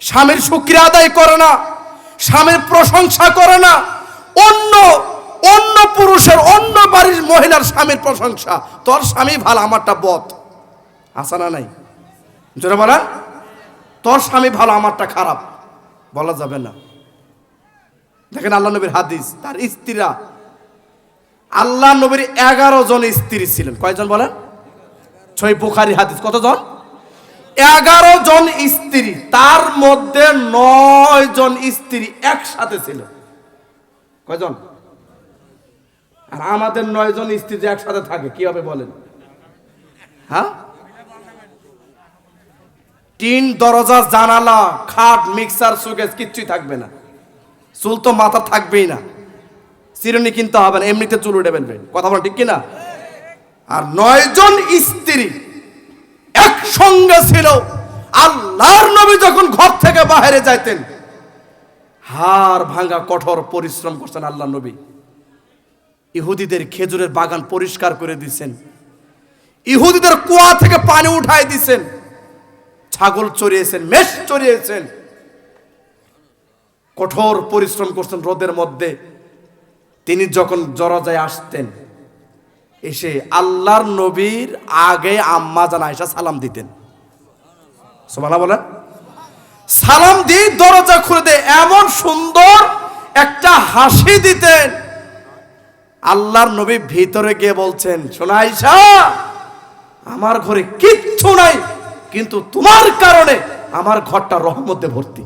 স্বামীর শুক্রিয়া আদায় করে না, স্বামীর প্রশংসা করে না, অন্য অন্য পুরুষের, অন্য বাড়ির মহিলার স্বামীর প্রশংসা। তোর স্বামী ভালো, আমারটা বধ আসা না নাই? জোরে বলেন। তোর স্বামী ভালো, আমারটা খারাপ। বলা যাবে না। দেখেন আল্লাহ নবীর হাদিস, তার স্ত্রীরা। আল্লাহ নবীর এগারো জন স্ত্রী ছিলেন। কয়জন বলেন? ছয় বুখারি হাদিস। কতজন? এগারো জন স্ত্রী, তার মধ্যে নয় জন স্ত্রী একসাথে ছিল। কয়জন? আর আমাদের নয় জন স্ত্রী যে একসাথে থাকে, কি হবে বলেন? হ্যাঁ? টিন, দরজা, জানালা, খাট, মিক্সার সুগেজ কিচ্ছুই থাকবে না। চুল তো মাথা থাকবেই না। চিরুনি কিনতে হবে না, এমনিতে চুল উঠে ফেলবে। কথা বলেন ঠিক কিনা? আর নয়জন স্ত্রী একসঙ্গে ছিল। আল্লাহর নবী যখন ঘর থেকে বাইরে যাইতেন হার ভাঙা কঠোর পরিশ্রম করছেন আল্লাহ নবী। ইহুদিদের খেজুরের বাগান পরিষ্কার করে দিছেন। ইহুদিদের কুয়া থেকে পানি উঠাই দিছেন। ছাগল চড়িয়েছেন, মেষ চড়িয়েছেন। কঠোর পরিশ্রম করছেন রোদের মধ্যে। তিনি যখন জরজায় আসতেন এসে আল্লাহর নবীর আগে আম্মা জান আয়সা সালাম দিতেন। সোমালা বলেন। সালাম দিয়ে দরজা খুলে দেয় এমন সুন্দর একটা হাসি দিতেন। আল্লাহর নবী ভিতরে গিয়ে বলছেন আয়সা আমার ঘরে কিচ্ছু নাই, কিন্তু তোমার কারণে আমার ঘরটা রহমতে ভর্তি।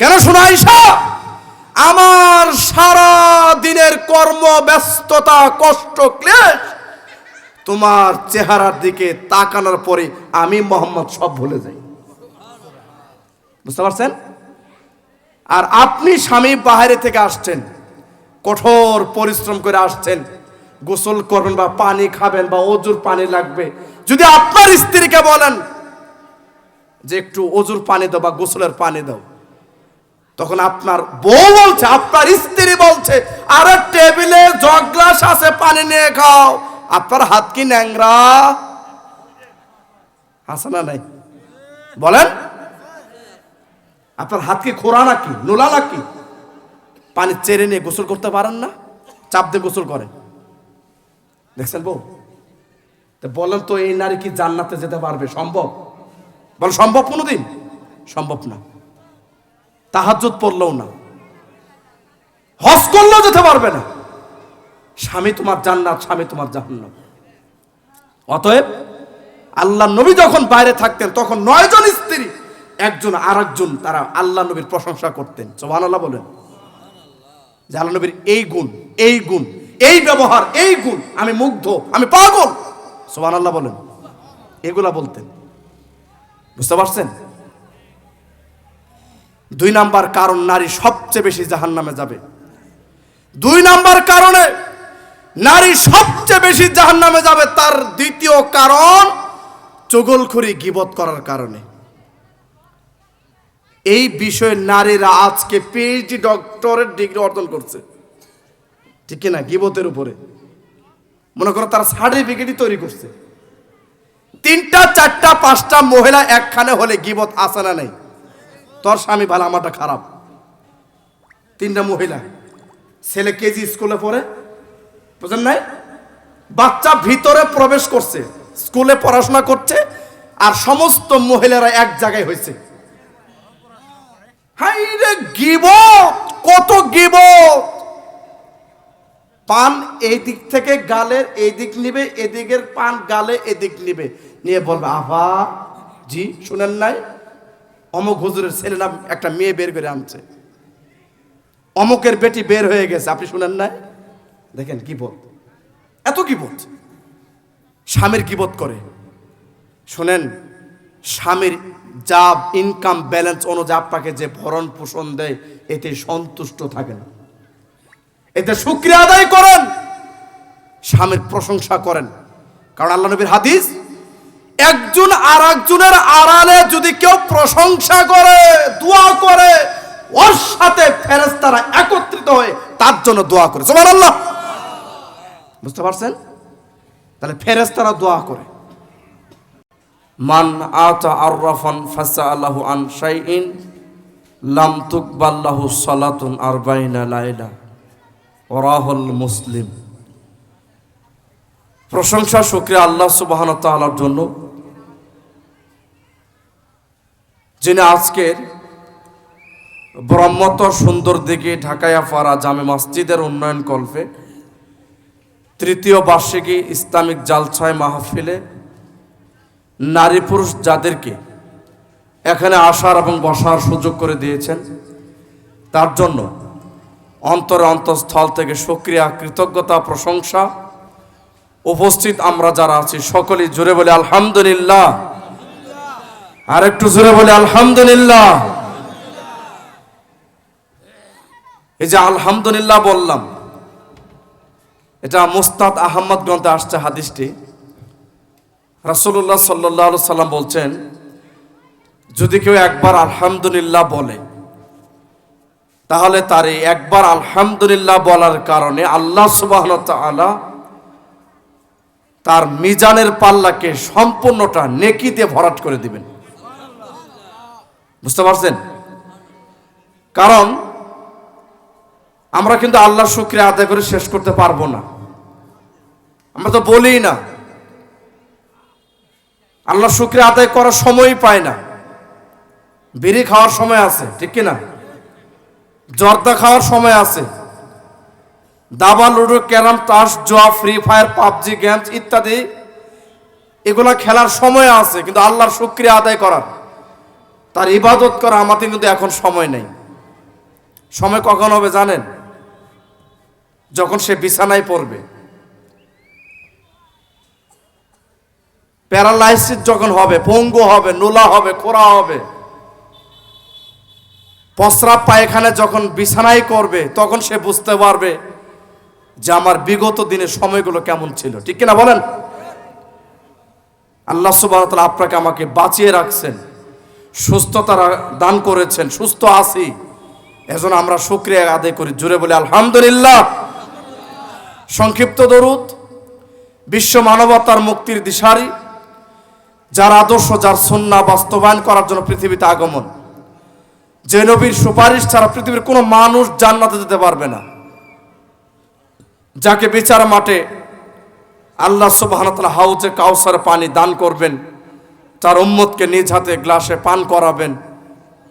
কেন আয়সা আমার সারা দিনের কর্ম, ব্যস্ততা, কষ্ট, ক্লেশ তোমার চেহারার দিকে তাকানোর পরে আমি মোহাম্মদ সব ভুলে যাই। বুঝতে পারছেন? আর আপনি স্বামী বাইরে থেকে আসছেন, কঠোর পরিশ্রম করে আসছেন, গোসল করবেন বা পানি খাবেন বা অজুর পানি লাগবে। যদি আপনার স্ত্রীকে বলেন যে একটু অজুর পানি দাও বা গোসলের পানি দাও তখন আপনার বউ বলছে, আপনার স্ত্রী বলছে, আরে টেবিলে জগ গ্লাস আছে, পানি নিয়ে খাও। আপনার হাত কি ন্যাংরা? আছে না নাই? বলেন। আপনার হাত কি খোরা নাকি, নোলা নাকি? পানি চেরে নিয়ে গোসল করতে পারেন না? চাপ দিয়ে গোসল করেন। দেখছেন বউ? বলেন তো এই নারী কি জান্নাতে যেতে পারবে? সম্ভব? বল সম্ভব কোনোদিন? সম্ভব না। তাহাজ্জুদ পড়লেও না। হজ করলেও যেতে পারবে না। স্বামী তোমার জান্নাত, স্বামী তোমার জাহান্নাম। অতএব আল্লাহ নবী যখন বাইরে থাকতেন, তখন নয়জন স্ত্রী, একজন আর একজন তারা আল্লাহ নবীর প্রশংসা করতেন। সোহান আল্লাহ বলেন। যে আল্লাহ নবীর এই গুণ এই গুণ, এই ব্যবহার, এই গুণ, আমি মুগ্ধ, আমি পাগল। সোহান আল্লাহ বলেন। এগুলা বলতেন। বুঝতে পারছেন? দুই নাম্বার কারণ নারী সবচেয়ে বেশি জাহান নামে যাবে। দুই নাম্বার কারণে নারী সবচেয়ে বেশি জাহান নামে যাবে তার দ্বিতীয় কারণ চগলখড়ি গিবত করার কারণে। এই বিষয়ে নারীরা আজকে পিএইচডি ডক্টরেট ডিগ্রি অর্জন করছে। ঠিক না গিবতের উপরে। মনে করো তারা সার্টিফিকেটই তৈরি করছে। তিনটা, চারটা, পাঁচটা মহিলা একখানে হলে গিবত আসে না নেই? তোর স্বামী ভালো, আমারটা খারাপ। তিনটা মহিলা, ছেলে কেজি স্কুলে পড়ে, বুঝেন নাই? বাচ্চা ভিতরে প্রবেশ করছে, স্কুলে পড়াশোনা করছে, আর সমস্ত মহিলারা এক জায়গায় হয়েছে। হাই রে কত গিবত! পান এই দিক থেকে গালের এই দিক নিবে, এদিকের পান গালে এদিক নিবে। নিয়ে বলবে আভা জি, শুনেন নাই? অমুক হুজুরের ছেলেরা একটা মেয়ে বের করে আনছে। অমুকের বেটি বের হয়ে গেছে, আপনি শুনেন নাই? দেখেন কি বোধ এত কি বোধ স্বামীর কি বোধ করে। শোনেন, স্বামীর যা ইনকাম ব্যালেন্স অনুযায়ী আপনাকে যে ভরণ পোষণ দেয়, এতে সন্তুষ্ট থাকেন। এতে শুক্রিয়া আদায় করেন। স্বামীর প্রশংসা করেন। কারণ আল্লাহ নবীর হাদিস একজন আর একজনের আড়ালে যদি কেউ প্রশংসা করে, দোয়া করে, ওর সাথে ফেরেস্তারা একত্রিত হয়ে তার জন্য দোয়া করে। সোমান আল্লাহ বুঝতে পারছেন? তাহলে ফেরেস্তারা দোয়া করে। মান আতা আররাফান ফাসা আল্লাহু আন শাইইন, লাম তুকবাল্লাহু সালাতুন আরবাইনা লাইলা, ওরাহুল মুসলিম। প্রশংসা, শুক্রিয়া আল্লাহ সুবাহন তাআলার জন্য। যিনি আজকের ব্রহ্মতর সুন্দর দিকে ঢাকায়া ফারা জামে মসজিদের উন্নয়ন কল্পে তৃতীয় বার্ষিকী ইসলামিক জালছায় মাহফিলে নারী পুরুষ যাদেরকে এখানে আসার এবং বসার সুযোগ করে দিয়েছেন, তার জন্য অন্তরে অন্তঃস্থল থেকে সক্রিয়া, কৃতজ্ঞতা, প্রশংসা। উপস্থিত আমরা যারা আছি, সকলেই জুড়ে বলি, আলহামদুলিল্লাহ। আর একটু জোরে বলে, আলহামদুলিল্লাহ। এই যে আলহামদুলিল্লাহ বললাম, এটা মুস্তাদ আহমদ গ্রন্থে আসছে হাদিসটি। রাসূলুল্লাহ সাল্লাহ সাল্লাম বলছেন, যদি কেউ একবার আলহামদুলিল্লাহ বলে, তাহলে তার এই একবার আলহামদুলিল্লাহ বলার কারণে আল্লাহ সুবাহ তার মিজানের পাল্লাকে সম্পূর্ণটা নেকিতে ভরাট করে দিবেন। বুঝতে পারছেন? কারণ আমরা কিন্তু আল্লাহর শুক্রিয়া আদায় করে শেষ করতে পারব না। আমরা তো বলি না। আল্লাহ শুক্রিয়া আদায় করার সময়ই পায় না। বিড়ি খাওয়ার সময় আছে, ঠিক কি না জর্দা খাওয়ার সময় আছে। দাবা, লুডো, ক্যারাম, তাস, জোয়া, ফ্রি ফায়ার, পাবজি, গেমস ইত্যাদি, এগুলা খেলার সময় আছে, কিন্তু আল্লাহর শুক্রিয়া আদায় করার। তার ইবাদত করা আমাদের কিন্তু এখন সময় নেই। সময় কখন হবে জানেন? যখন সে বিছানায় পড়বে। প্যারালাইসিস যখন হবে, পঙ্গু হবে, নোলা হবে খোরা হবে, প্রস্রাব পায়খানা যখন বিছানায় করবে, তখন সে বুঝতে পারবে যে আমার বিগত দিনের সময়গুলো কেমন ছিল। ঠিক কিনা বলেন? আল্লাহ সুবাহ আপনাকে আমাকে বাঁচিয়ে রাখছেন। সুস্থতা রা- দান করেছেন, সুস্থ আছি। এজন্য আমরা শুক্রিয়া আদায় করি। জুড়ে বলি, আলহামদুলিল্লাহ। সংক্ষিপ্ত দরুদ, বিশ্ব মানবতার মুক্তির দিশারি, যার আদর্শ, যার সন্না বাস্তবায়ন করার জন্য পৃথিবীতে আগমন। যে নবীর সুপারিশ ছাড়া পৃথিবীর কোনো মানুষ জান্নাতে যেতে পারবে না। যাকে বিচার মাঠে আল্লাহ সুবাহতালা হাউজে কাউসার পানি দান করবেন তার উম্মতকে নিজ হাতে গ্লাসে পান করাবেন।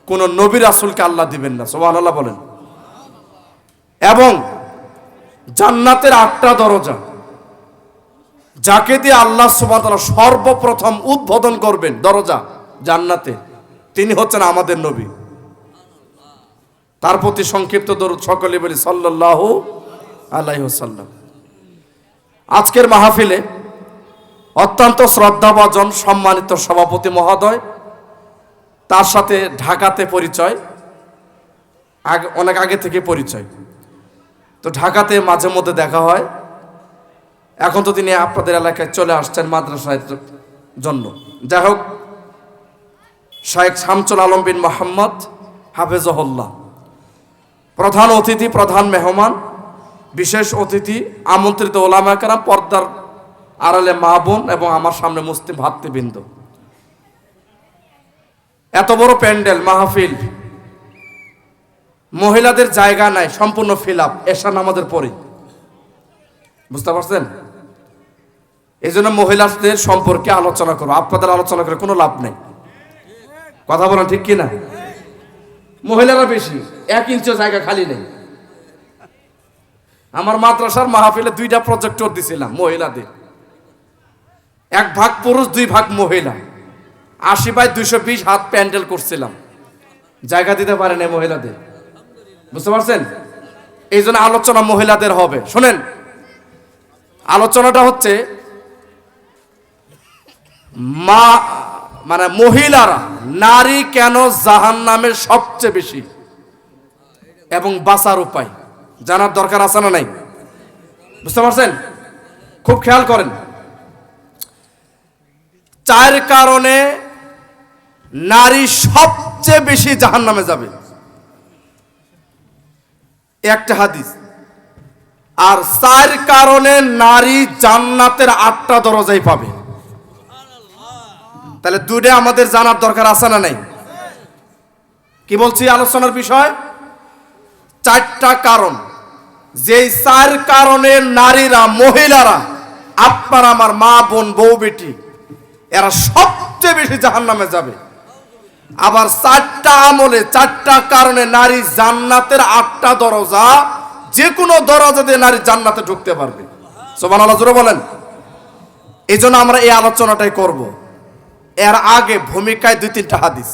কোন নবী রাসুলকে আল্লাহ দিবেন না সোহান আল্লাহ বলেন। এবং জান্নাতের আটটা দরজা, যাকে দিয়ে আল্লাহ সুবাহতালা সর্বপ্রথম উদ্বোধন করবেন দরজা জান্নাতে, তিনি হচ্ছেন আমাদের নবী। তার প্রতি সংক্ষিপ্ত দরুদ সকলে বলি আলাইহি ওয়াসাল্লাম। আজকের মাহফিলে অত্যন্ত শ্রদ্ধাভাজন সম্মানিত সভাপতি মহোদয়, তার সাথে ঢাকাতে পরিচয়, আগে, অনেক আগে থেকে পরিচয়। তো ঢাকাতে মাঝে মধ্যে দেখা হয়। এখন তো তিনি আপনাদের এলাকায় চলে আসছেন মাদ্রাসার জন্য। যাই হোক শাহেখ শামসুল আলম বিন মোহাম্মদ হাফেজহল্লাহ। প্রধান অতিথি, প্রধান মেহমান, বিশেষ অতিথি, আমন্ত্রিত ওলামা কারাম পর্দার আড়ালে মা বোন এবং আমার সামনে মুসলিম ভাতৃবৃন্দ। এত বড় প্যান্ডেল, মাহফিল। মহিলাদের জায়গা নাই, সম্পূর্ণ ফিল আপ এশা নামাজের পরে। বুঝতে পারছেন? এই জন্য মহিলাদের সম্পর্কে আলোচনা করো, আপনাদের আলোচনা করে কোনো লাভ নেই। কথা বলেন ঠিক কি না মহিলারা বেশি, এক ইঞ্চও জায়গা খালি নেই। আমার মাদ্রাসার মাহফিলে দুইটা প্রজেক্টর দিছিলাম মহিলাদের। এক ভাগ পুরুষ, দুই ভাগ মহিলা। আশি বাই দুইশো বিশ হাত প্যান্ডেল করছিলাম। জায়গা দিতে পারেন এই মহিলাদের। বুঝতে পারছেন? এই জন্য আলোচনা মহিলাদের হবে। শোনেন, আলোচনাটা হচ্ছে মা মানে মহিলারা, নারী কেন জাহান নামের সবচেয়ে বেশি? এবং বাঁচার উপায়। জানার দরকার আছে না নাই? বুঝতে পারছেন? খুব খেয়াল করেন। চার কারণে নারী সবচেয়ে বেশি জাহান নামে যাবে। একটা হাদিস, আর চার কারণে নারী জান্নাতের আটটা দরজাই পাবে। তাহলে দুইটা আমাদের জানার দরকার আছে না নাই? কি বলছি আলোচনার বিষয়? চারটা কারণ। যেই চার কারণে নারীরা, মহিলারা, আপনার আমার মা, বোন, বউ, বেটি এরা সবচেয়ে বেশি জাহান নামে যাবে। আবার চারটা আমলে, চারটা কারণে নারী জান্নাতের আটটা দরজা যে কোনো দরজা দিয়ে নারী জান্নাতে ঢুকতে পারবে। সোমান আল্লাহ বলেন। এই জন্য আমরা এই আলোচনাটাই করব। এর আগে ভূমিকায় দুই তিনটা হাদিস।